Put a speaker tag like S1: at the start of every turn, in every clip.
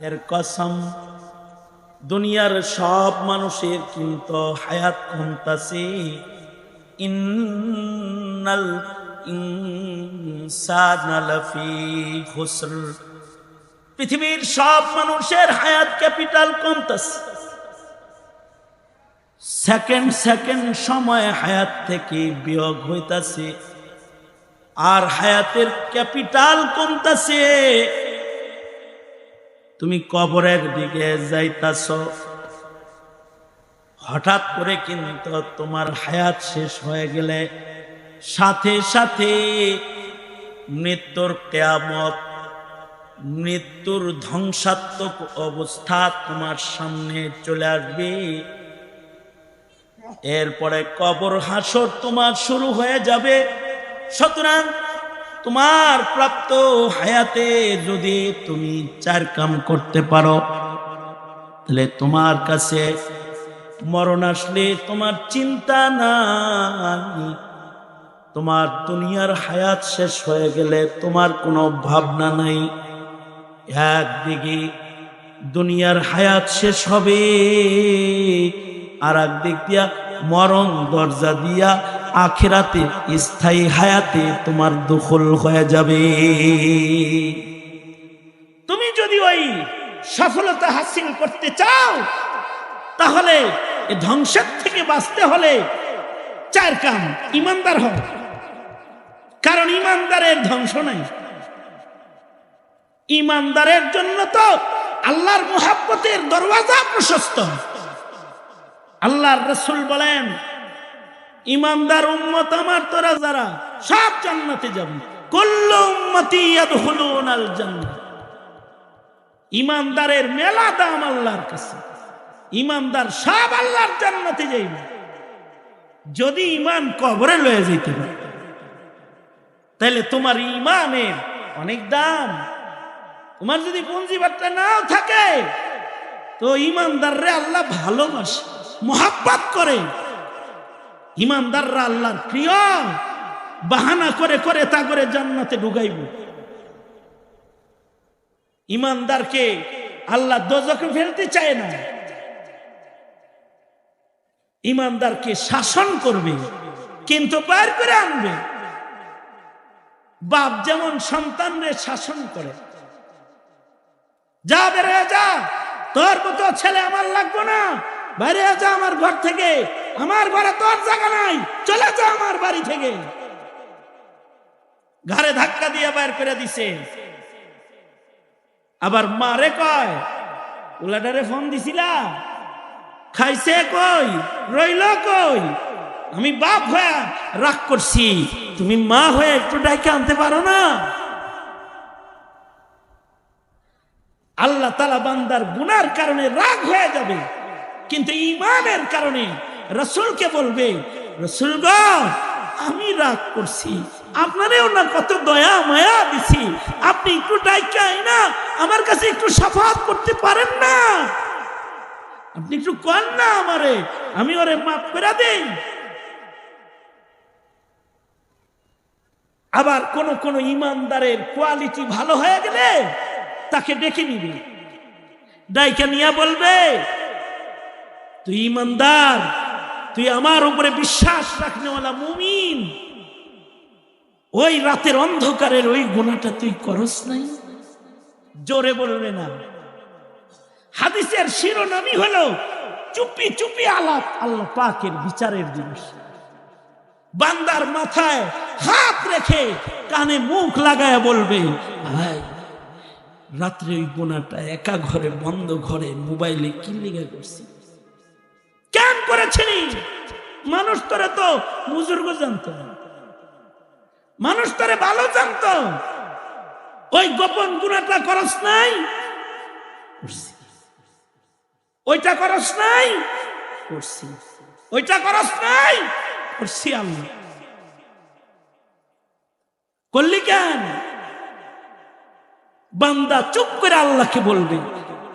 S1: এর কসম, দুনিয়ার সব মানুষের কিন্তু হায়াত কমতাছে। পৃথিবীর সব মানুষের হায়াত ক্যাপিটাল কমতাছে। সেকেন্ড সেকেন্ড সময় হায়াত থেকে বিয়োগ হইতাছে। আর হায়াতের ক্যাপিটাল কমতাছে। তুমি কবরের দিকে যাইতাছ। হঠাৎ করে কিন্তু তোমার হায়াত শেষ হয়ে গেলে, সাথে সাথে মৃত্যুর কেয়ামত, মৃত্যুর ধ্বংসাত্মক অবস্থা তোমার সামনে চলে আসবে। এরপরে কবর হাসর তোমার শুরু হয়ে যাবে। সুতরাং তোমার প্রাপ্ত হায়াতে যদি তুমি চার কাম করতে পারো, তাহলে তোমার কাছে মরণ আসলে তোমার চিন্তা নাই। তোমার দুনিয়ার হায়াত শেষ হয়ে গেলে তোমার কোনো ভাবনা নাই। একদিকে দুনিয়ার হায়াত শেষ হবে আর একদিক দিয়া মরণ দরজা দিয়া আখেরাতে, স্থায়ী হায়াতে তোমার দখল হয়ে যাবে। তুমি যদি ওই সফলতা হাসিল করতে চাও, তাহলে ধ্বংসের থেকে বাঁচতে হলে চার কাম, ইমানদার হও। কারণ ইমানদারের ধ্বংস নাই। ইমানদারের জন্য তো আল্লাহর মোহাব্বতের দরওয়াজা প্রশস্ত। আল্লাহর রসুল বলেন ইমানদার উম্মত আমার তোরা যারা, সব জান্নাতে যাবে। কুল্লু উম্মতি ইয়াদখুলুন আল ইমানদারের মেলা দাম আল্লাহর কাছে। ইমানদার সব আল্লাহর জান্নাতে যাইবে। যদি ইমান কবরে লয়ে যেতে পারে। তাহলে তোমার ইমানের অনেক দাম। তোমার যদি পুঁজি বার্তা নাও থাকে, তো ইমানদাররে আল্লাহ ভালোবাসে, মোহাব্বত করে। ইমানদাররা আল্লাহর প্রিয়। বাহানা করে করে তা করে জান্নাতে ঢুকাইব। ইমানদারকে আল্লাহ দোজকে ফেলতে চায় না। ইমানদারকে শাসন করবে, কিন্তু বার করে আনবে। বাপ যেমন সন্তানরে শাসন করে। যা বেরোয় যা, তোর মতো ছেলে আমার লাগবো না। বাইরে যা আমার ঘর থেকে। আমার ঘরে তোর জায়গা নাই। চলে যা আমার বাড়ি থেকে। ঘরে ধাক্কা দিয়ে বাইর করে দিছে। আবার মারে কয় উলাটারে ফোন দিছিলা? খাইছে কই? রইল কই? আমি বাপ হয়ে রাগ করছি। তুমি মা হয়ে একটু ডাইকে আনতে পারো না? আল্লাহ তালা বান্দার গুনার কারণে রাগ হয়ে যাবে। কিন্তু ইমানের কারণে রসুলকে বলবে রসুল গ আমি রাগ করছি। আপনারেও না কত দয়া, মায়া দিছি। আপনি একটু ডাইকাই না, আমার কাছে একটু সাফাত করতে পারেন না। আপনি একটু কর না আমারে, আমি ওরে মাফ করে দেই। আবার কোন কোন ইমানদারের কোয়ালিটি ভালো হয়ে গেলে তাকে ডেকে নিবে। ডাইকা নিয়া বলবে তুই ইমানদার, তুই আমার উপরে বিশ্বাস রাখনেওয়ালা মুমিন। ওই রাতের অন্ধকারের ওই গুণাটা তুই করস নাই। জোরে বলবে না। হাদিসের শিরোনামই হলো চুপি চুপি আলাপ আল্লাহ পাকের বিচারের জিনিস বান্দার মাথায় হাত রেখে কানে মুখ লাগায় বলবে ভাই রাত্রে ওই গোনাটা একা ঘরে, বন্ধ ঘরে, মোবাইলে কি লিগা করছি করেছিলি মানুষ তোরে তো বুজুর্গ জানতো। মানুষ ভালো জানতো। ওই গোপন গুণাটা করস নাই। ওইটা করস নাই। করছি ওইটা করস নাই। করছি করলি কেন? বান্দা চুপ করে আল্লাহকে বলবে,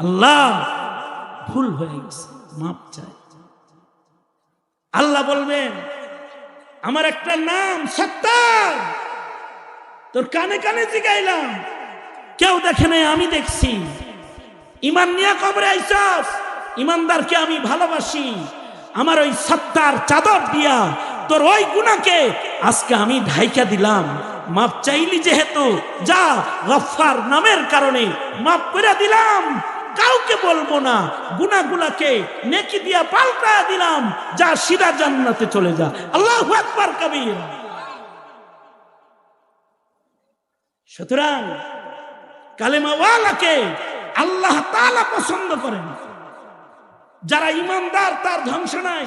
S1: আল্লাহ, ভুল হয়ে গেছে, মাপ চাই। আল্লাহ বলবেন, আমার একটা নাম সত্তার। তোর কানে কানে জিগাইলাম। কেউ দেখে নাই, আমি দেখছি। ইমান নিয়ে কবরে আইসস ইমানদারকে আমি ভালোবাসি। আমার ওই সত্তার চাদর দিয়া তোর ওই গুণাকে আজকে আমি ঢাইকা দিলাম। মাপ চাইলি যেহেতু, যা গফার নামের কারণে মাপ করে দিলাম। কাউকে বলব না। গুনাগুলাকে নেকি দিয়া পাল্টা দিলাম, যা সিরা জান্নাতে চলে যা। আল্লাহ আকবার কবির। সুতরাং কালেমাওয়ালাকে আল্লাহ তাআলা পছন্দ করেন। যারা ইমানদার তার ধ্বংস নাই।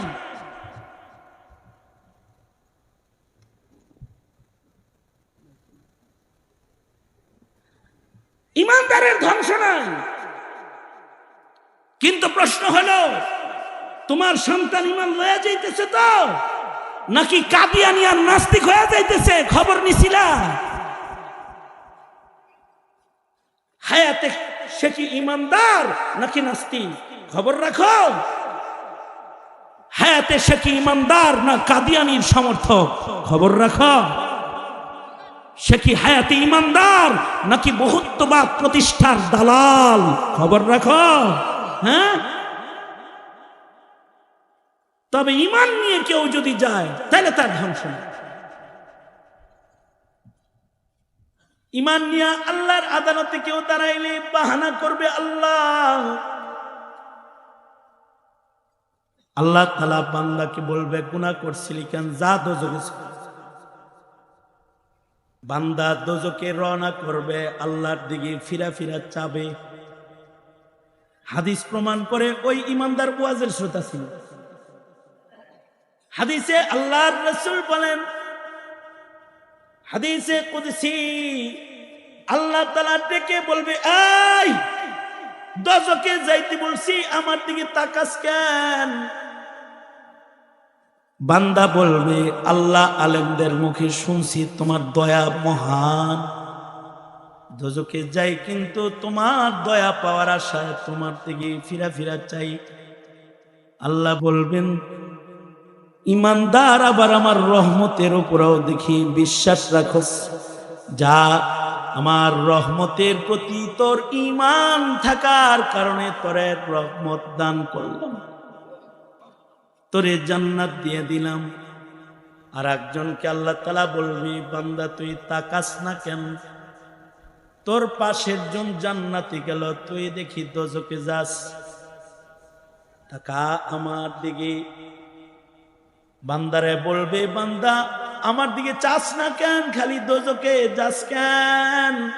S1: ইমানদারের ধ্বংস নাই। কিন্তু প্রশ্ন হলো, তোমার সন্তান ইমান লয়ে যাইতেছে তো? নাকি কাদিয়ানি আর নাস্তিক হয়ে যাইতেছে? খবর নিছিলা? হায়াতে সে কি ইমানদার নাকি নাস্তিক? খবর রাখো। হায়াতে সে কি ইমানদার না কাদিয়ানির সমর্থক? খবর রাখো। সে কি হায়াতে ইমানদার নাকি বহুত্ববাদ প্রতিষ্ঠার দালাল? খবর রাখো। হ্যাঁ? তবে ইমান নিয়ে কেউ যদি যায়, তাহলে তার ধ্বংস ইমান নিয়ে আল্লাহর আদালতে কেউ দাঁড়াইলে বাহানা করবে আল্লাহ। আল্লাহ তালা বান্দাকে বলবে গুণা করছিলি কেন? যা দোজকে বান্দা দোজকে রওনা করবে, আল্লাহর দিকে ফিরা ফিরা চাবে। হাদিস প্রমাণ করে ওই ইমানদার ওয়াজের শ্রোতা ছিল। হাদিসে আল্লাহ রসুল বলেন, হাদিসে কুদসি, আল্লাহ তালা ডেকে বলবে আই দশকে যাইতে বলছি, আমার দিকে তাকাস কেন? বান্দা বলবে, আল্লাহ আলেমদের মুখে শুনছি, তোমার দয়া মহান। দোজকে যাই, কিন্তু তোমার দয়া পাওয়ার আশায় তোমার থেকে ফিরা ফিরা চাই। আল্লাহ বলবেন, ইমানদার আবার আমার রহমতের উপরেও দেখি বিশ্বাস রাখস যা আমার রহমতের প্রতি তোর ইমান থাকার কারণে তোর রহমত দান করলাম। তোরে জান্নাত দিয়ে দিলাম। আর একজনকে আল্লাহ তালা বলবি, বান্দা, তুই তাকাস না কেন? তোর পাশের জন জান্নাতি গেল, তুই দেখি দোজকে যাস। টাকা আমার দিকে। বান্দারে বলবে, বান্দা, আমার দিকে চাস না কেন? খালি দোজকে যাস কেন?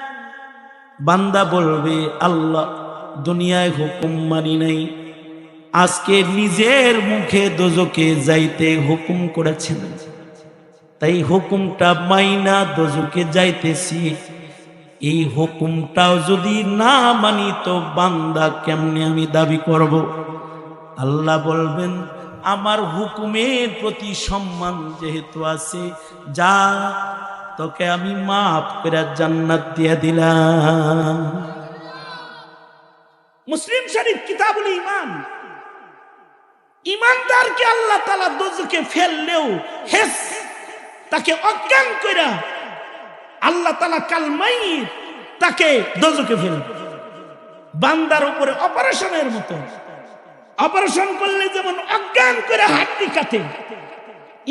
S1: বান্দা বলবে, আল্লাহ, দুনিয়ায় হুকুম মানি নাই। আজকে নিজের মুখে দোজকে যাইতে হুকুম করেছেন। তাই হুকুমটা মাইনা দোজকে যাইতেছি। এই হুকুমটাও যদি না মানি, তো বান্দা কেমনে আমি দাবি করব? আল্লাহ বলবেন, আমার হুকুমের প্রতি সম্মান যেহেতু আছে, যা তোকে আমি মাফ করে জান্নাত দিয়ে দিলাম। মুসলিম শরীফ কিতাবুল ইমান ইমানদারকে আল্লাহ তালা দোজকে ফেললেও হেস, তাকে অজ্ঞান কইরা আল্লাহ তালা কালমাই তাকে দোজকে ফেল বান্দার উপরে অপারেশনের মতো। অপারেশন করলে যেমন অজ্ঞান করে হাড্ডি কাটে।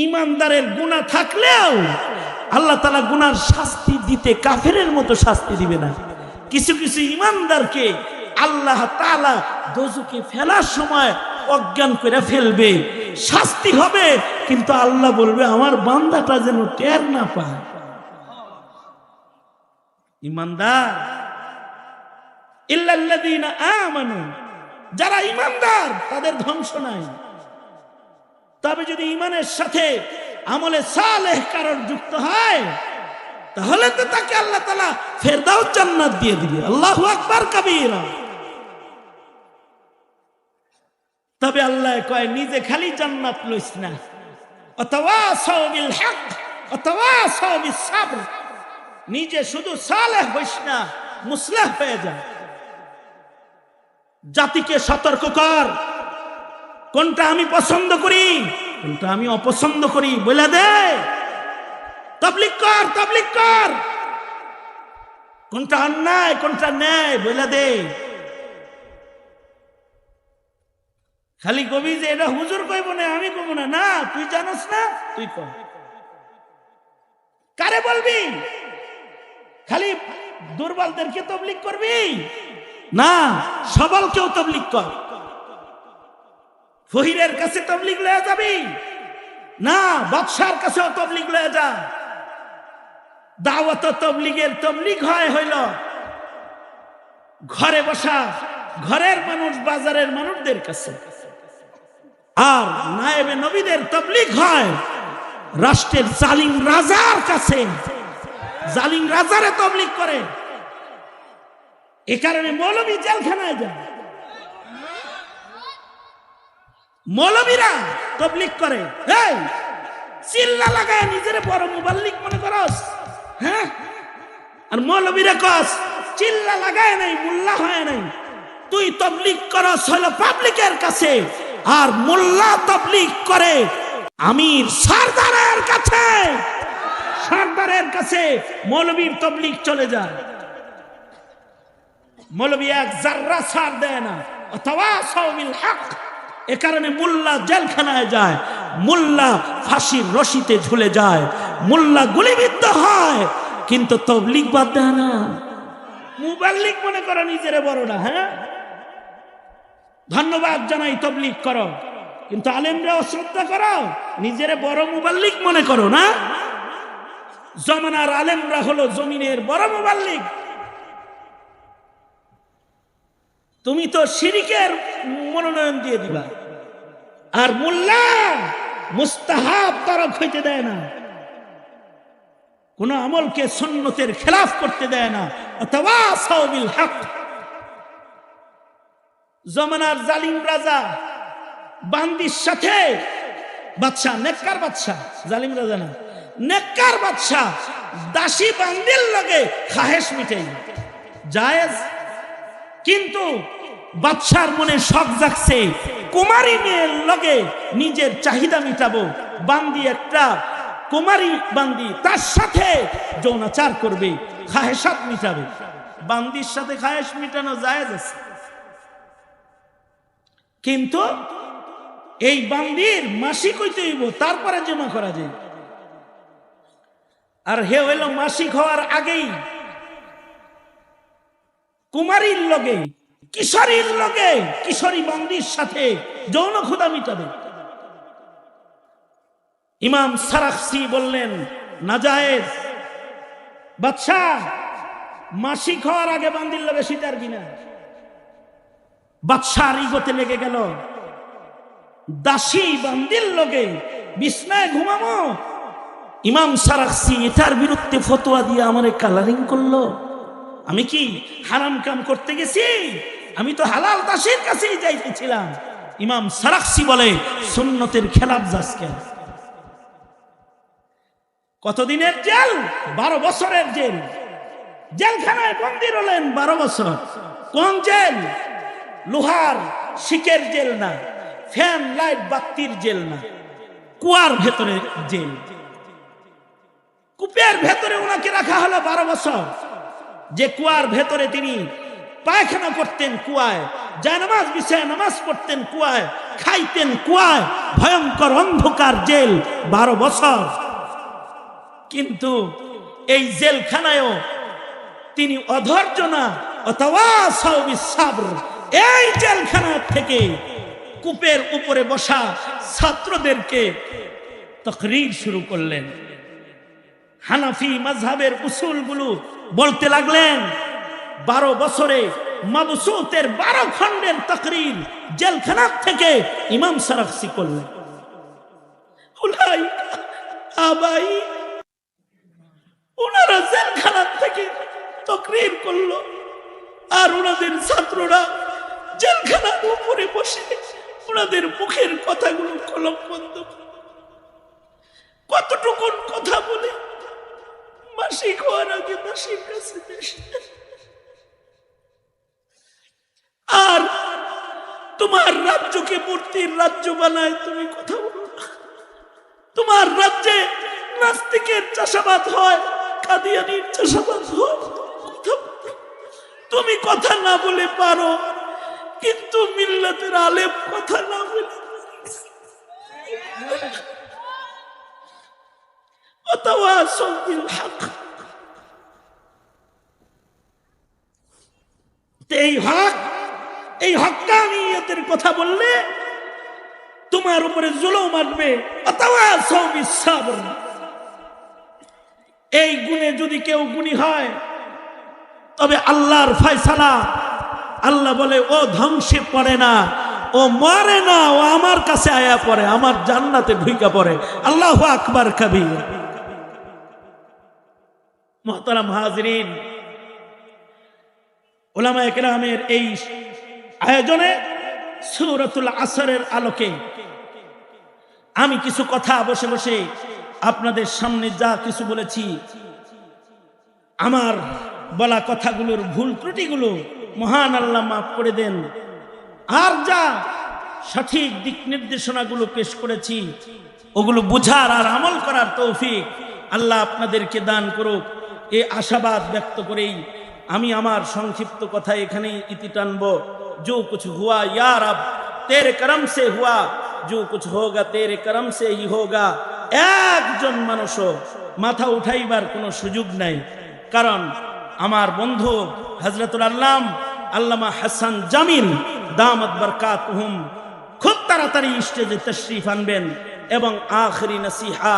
S1: ইমানদারের গুণা থাকলেও আল্লাহ তালা গুনার শাস্তি দিতে কাফেরের মতো শাস্তি দিবে না। কিছু কিছু ইমানদারকে আল্লাহ তালা দোজকে ফেলার সময় অজ্ঞান করে ফেলবে। শাস্তি হবে, কিন্তু আল্লাহ বলবে, আমার বান্দাটা যেন টের না পায়। ইমানদার। যারা ইমানদার, তাদের ধ্বংস নাই। তবে যদি ইমানের সাথে আমলে সালেহ কারণ যুক্ত হয়, তাহলে তো তাকে আল্লাহ তালা ফেরদাও জান্নাত দিয়ে দিবে। আল্লাহু আকবার কাবীরা। তবে আল্লাহ কয়, নিজে খালি জান্নাত লইস না। অথবা সৌবিল হক অথবা সৌবিল সাবর। নিজে শুধু সালেহ হইস না, মুসলেহ হয়ে যা। জাতিকে সতর্ক কর। কোনটা আমি পছন্দ করি, কোনটা আমি অপছন্দ করি, বলে দে। তবলিক কর তবলিক কর। কোনটা অন্যায়, কোনটা ন্যায়, বলে দে। খালি কবি যে এটা হুজুর কইব না, আমি কইব না। না, তুই জানোস না, তুই কারে বলবি? খালি দুর্বলদেরকে তবলিক করবি? না, সবলকেও তবলিক কর। ফহিরের কাছে তবলিক লয়ে যাবি? না, বাদশার কাছেও তবলিক লয়ে যা। দাওয়াত তবলিগের তবলিগ হয় হইল ঘরে বসা ঘরের মানুষ বাজারের মানুষদের কাছে। আর নায়েবে নবীদের তবলিক হয় রাষ্ট্রের জালিম রাজার কাছে। জালিম রাজারে তবলিগ করে। এ কারণে মৌলবী জেলখানায় যায়। মৌলবীরা তবলিগ করে। চিল্লা লাগায় নিজের বড় মুবাল্লিক মনে করস হ্যাঁ? আর মৌলবীরা কস, চিল্লা লাগায় নাই, মোল্লা হয় নাই। তুই তবলিগ করস হলো পাবলিকের কাছে, আর মোল্লা তবলিগ করে আমির সরদারের কাছে। সরদারের কাছে মৌলবীর তবলিগ চলে যায়। মৌলবী এক জাররা ছাড় দেয় না। হক। এ কারণে মোল্লা জেলখানায় যায়, মোল্লা ফাঁসির রশিতে ঝুলে যায়, মোল্লা গুলিবিদ্ধ হয়, কিন্তু তবলিক বাদ দেয় না। মুবাল্লিক মনে করো নিজের বড় না হ্যাঁ? ধন্যবাদ জানাই তবলিক করো। কিন্তু আলেমরা অশ্রদ্ধা করো নিজের বড় মুবাল্লিক মনে করো না? জমানার আলেমরা হলো জমিনের বড় মোবাল্লিক। তুমি তো শিরিকের মনোনয়ন দিয়ে দিবা। আর মোল্লা মুস্তাহাব তরক হইতে দেয় না। কোন আমলকে সন্ন্যতের খেলাফ করতে দেয় না। অথবা হক। জমানার জালিম রাজা, বান্দির সাথে বাদশাহ, নেককার বাদশাহ, জালিম রাজা না। নেককার বাদশাহ, দাসী বান্দির লগে খাহেশ মিটাই জায়েজ, কিন্তু বাদশার মনে শখ জাগছে, কুমারী মেয়ের লগে নিজের চাহিদা মিটাবো। বান্দি একটা কুমারী বান্দি, তার সাথে যৌনাচার করবে খাহেসাত মিটাবে। বান্দির সাথে খাহেস মিটানো জায়েজ আছে। কিন্তু এই বান্দির মাসিক হইতে হইব, তারপরে জমা করা যায়। আর হে হইল মাসিক হওয়ার আগেই। কুমারীর লগে, কিশোরীর লগে, কিশোরী বন্দির সাথে যৌন ক্ষুদা মিটাবে। ইমাম সারাকসি বললেন নাজায়েজ বাদশাহ, মাসিক হওয়ার আগে বান্দির লগে সীতার কিনা? বাদশাহ ইগোতে লেগে গেল, দাসী বান্দির লগে বিছনায় ঘুমামো ইমাম সারাকসি এটার বিরুদ্ধে ফতোয়া দিয়ে আমারে কালারিং করল। আমি কি হারাম কাম করতে গেছি? আমি তো হালাল দাসের কাছেই যাইতেছিলাম। ইমাম সারাকসি বলে, সুন্নতের খেলাপ যাস কেন? কতদিনের জেল? বারো বছরের জেল। জেলখানায় বন্দি রলেন বারো বছর। কোন জেল? লোহার শিকের জেল না, ফ্যান, লাইট, বাত্তির জেল না, কুয়ার ভেতরে জেল। কূপের ভেতরে ওনাকে রাখা হলো বারো বছর। যে কুয়ার ভেতরে তিনি পায়খানা করতেন কুয়ায়, যায় নামাজ বিছায় নামাজ পড়তেন কুয়ায়, খাইতেন কুয়ায়, ভয়ঙ্কর অন্ধকার জেল বারো বছর। কিন্তু এই জেলখানায়ও তিনি অধৈর্য না এই জেলখানা থেকে কূপের উপরে বসা ছাত্রদেরকে তকরির শুরু করলেন। হানাফি mazhaবের উসুলগুলো বলতে লাগলেন, বারো বছরে মাবসুতের বারো খণ্ডের তকরির জেলখানা থেকে ইমাম সারাকসি করলেন। ওনারা জেলখানা থেকে তকরির করল আর ওনাদের ছাত্ররা জেলখানার উপরে বসে ওনাদের মুখের কথাগুলো কলম বন্ধ। কতটুকুন কথা তোমার রাজ্যকে মূর্তির রাজ্য বানায় তুমি কথা তোমার রাজ্যে নাস্তিকের চাষাবাদ হয়, কাদিয়ানির চাষাবাদ হয় তুমি কথা না বলে পারো, কিন্তু মিল্লাতের আলেপ কথা না বলে অথবা সঙ্গীর হাক। এই হক, এই হক্কানিয়তের কথা বললে তোমার উপরে জুলুম আসবে। এই গুণে যদি কেউ গুণী হয়, তবে আল্লাহর ফয়সালা, আল্লাহ বলে, ও ধ্বংসে পড়ে না, ও মরে না, ও আমার কাছে আয়া পড়ে, আমার জান্নাতে ঢুইকা পড়ে। আল্লাহ আকবার, কবির। মহতারাম হাজরিন ওলামা একরামের এই আয়োজনে সুরতুল আসরের আলোকে আমি কিছু কথা বসে বসে আপনাদের সামনে যা কিছু বলেছি, আমার বলা কথাগুলোর ভুল ত্রুটিগুলো মহান আল্লাহ মাফ করে দেন। আর যা সঠিক দিক নির্দেশনাগুলো পেশ করেছি, ওগুলো বুঝার আর আমল করার তৌফিক আল্লাহ আপনাদেরকে দান করুক। এ আশাবাদ ব্যক্ত করেই আমি আমার সংক্ষিপ্ত কথা এখানেই ইতি টানব। যো কুছ হুয়া ইয়ার রব, তের করম সে হুয়া। যো কুছ হোগা, তেরে করম সে ই হোগা। একজন মানুষও মাথা উঠাইবার কোনো সুযোগ নাই। কারণ আমার বন্ধু হজরতুল আল্লাম, আল্লামা হাসান জামিন দামত বরকাত কাতহুম খুব তাড়াতাড়ি স্টেজে তশরিফ আনবেন এবং আখরি নসিহা,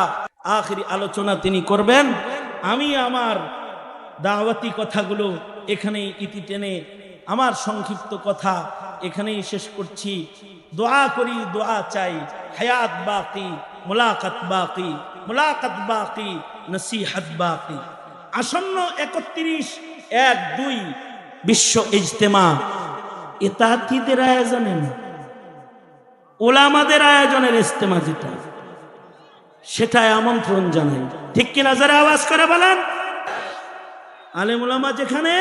S1: আখরি আলোচনা তিনি করবেন। আমি আমার দাওয়াতি কথাগুলো এখানেই ইতি টেনে আমার সংক্ষিপ্ত কথা এখানেই শেষ করছি। দোয়া করি, দোয়া চাই। হায়াত বাকি, মোলাকাত বাকি মোলাকাত বাকি, নসিহাত বাকি। আসন্ন একত্রিশ এক দুই বিশ্ব ইজতেমা। এতাতিদের আয়োজনে ওলামাদের আয়োজনের ইজতেমা যেটা। সেটাই আমন্ত্রণ জানাই। ঠিক কিনা? যারা আওয়াজ করে বলেন। আলেম ওলামা যেখানে,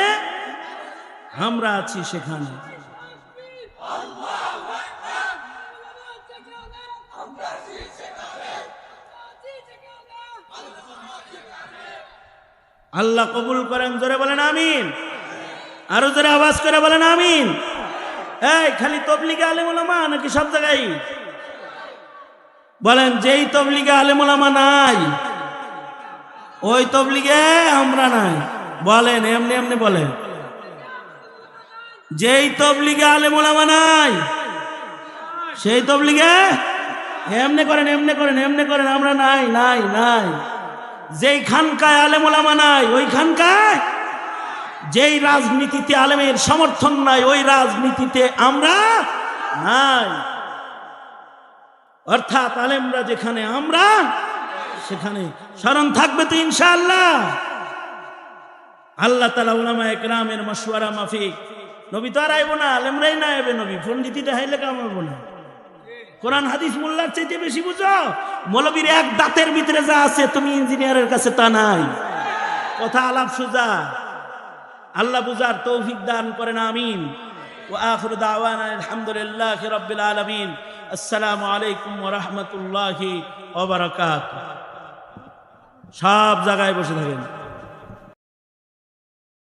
S1: আমরা আছি সেখানে। আল্লাহ কবুল করেন, জোরে বলেন আমিন। আরও জোরে আওয়াজ করে বলেন আমিন। এই, খালি তবলিগে আলেম ওলামা নাকি সব জায়গায়? বলেন, যেই তবলিগে আলেম ওলামা নাই, ওই তবলিগে আমরা নাই। বলেন, এমনি এমনি বলেন। যেই তবলিগে আলেম ওলামা নাই, সেই তবলিগে এমনি করেন এমনি করেন এমনি করেন, আমরা নাই নাই নাই। যেই খানকায় আলেম ওলামা নাই, ওই খানকায় যেই রাজনীতিতে আলেমের সমর্থন নাই, ওই রাজনীতিতে আমরা নাই। অর্থাৎ আলেমরা যেখানে, আমরা সেখানে। স্মরণ থাকবে তো ইনশাআল্লাহ। আল্লাহ তালা উলামা একরামের মশওয়ারা মাফিক। নবী তো আর আইব না আলেমরাই না আইবে নবী। পন্ডিতিটা হাইলে কামাবো না। কোরআন, হাদিস মোল্লার চাইতে বেশি বুঝো। মৌলবীর এক দাঁতের ভিতরে যা আছে তুমি ইঞ্জিনিয়ারের কাছে তা নাই। কথা আলাপ সুজা। আল্লাহ বুঝার তৌফিক দান করেন, আমিন। ও আখর দাওয়ানা আলহামদুলিল্লাহ রব্বিল আলমিন। আসসালামু আলাইকুম ওরহমতুল্লাহি ওবরাকাত সব জায়গায় বসে থাকেন।